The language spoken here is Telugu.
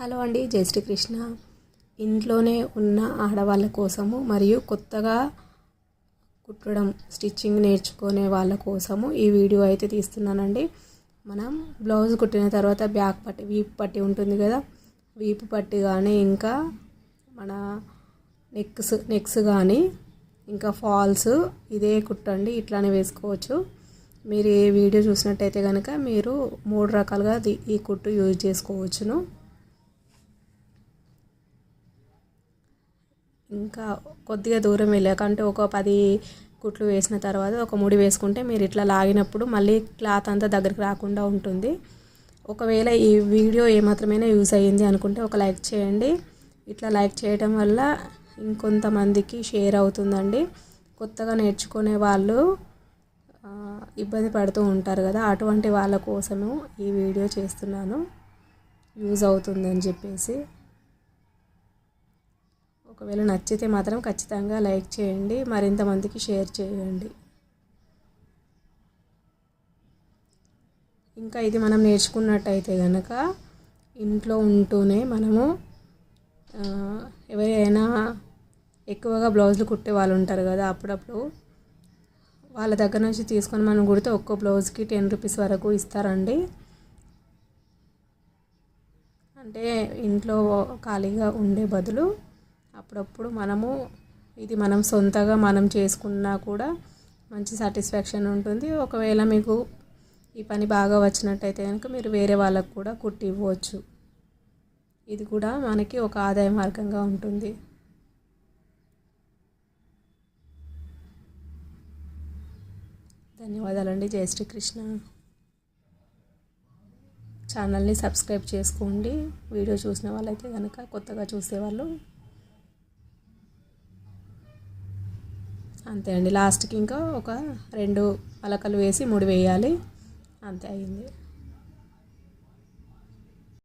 హలో అండి జై శ్రీకృష్ణ. ఇంట్లోనే ఉన్న ఆడవాళ్ళ కోసము మరియు కొత్తగా కుట్టడం స్టిచ్చింగ్ నేర్చుకునే వాళ్ళ కోసము ఈ వీడియో అయితే తీస్తున్నానండి. మనం బ్లౌజ్ కుట్టిన తర్వాత బ్యాక్ పట్టి వీపు పట్టి ఉంటుంది కదా వీపు పట్టి కానీ ఇంకా మన నెక్స్ నెక్స్ కానీ ఇంకా ఫాల్స్ ఇదే కుట్టండి ఇట్లానే వేసుకోవచ్చు. మీరు ఏ వీడియో చూసినట్టయితే కనుక మీరు మూడు రకాలుగా ఈ కుట్టు యూజ్ చేసుకోవచ్చును. ఇంకా కొద్దిగా దూరం వెళ్ళాక అంటే ఒక పది కుట్లు వేసిన తర్వాత ఒక ముడి వేసుకుంటే మీరు ఇట్లా లాగినప్పుడు మళ్ళీ క్లాత్ అంతా దగ్గరికి రాకుండా ఉంటుంది. ఒకవేళ ఈ వీడియో ఏమాత్రమైనా యూజ్ అయ్యింది అనుకుంటే ఒక లైక్ చేయండి. ఇట్లా లైక్ చేయడం వల్ల ఇంకొంతమందికి షేర్ అవుతుందండి. కొత్తగా నేర్చుకునే వాళ్ళు ఇబ్బంది పడుతూ ఉంటారు కదా అటువంటి వాళ్ళ కోసము ఈ వీడియో చేస్తున్నాను. యూజ్ అవుతుందని చెప్పేసి. ఒకవేళ నచ్చితే మాత్రం ఖచ్చితంగా లైక్ చేయండి మరింతమందికి షేర్ చేయండి. ఇంకా ఇది మనం నేర్చుకున్నట్టయితే కనుక ఇంట్లో ఉంటూనే మనము ఎవరైనా ఎక్కువగా బ్లౌజులు కుట్టే వాళ్ళు ఉంటారు కదా అప్పుడప్పుడు వాళ్ళ దగ్గర నుంచి తీసుకొని మనం కుడితే ఒక్కో బ్లౌజ్కి టెన్ రూపీస్ వరకు ఇస్తారండి. అంటే ఇంట్లో ఖాళీగా ఉండే బదులు అప్పుడప్పుడు మనము ఇది మనం సొంతగా మనం చేసుకున్నా కూడా మంచి సాటిస్ఫాక్షన్ ఉంటుంది. ఒకవేళ మీకు ఈ పని బాగా వచ్చినట్టయితే కనుక మీరు వేరే వాళ్ళకు కూడా కుట్టి ఇవ్వచ్చు. ఇది కూడా మనకి ఒక ఆదాయ మార్గంగా ఉంటుంది. ధన్యవాదాలండి. జయ శ్రీకృష్ణ. ఛానల్ని సబ్స్క్రైబ్ చేసుకోండి. వీడియో చూసిన వాళ్ళైతే కనుక కొత్తగా చూసేవాళ్ళు అంతే అండి. లాస్ట్కి ఇంకా ఒక రెండు పలకలు వేసి ముడి వేయాలి. అంతే అయింది.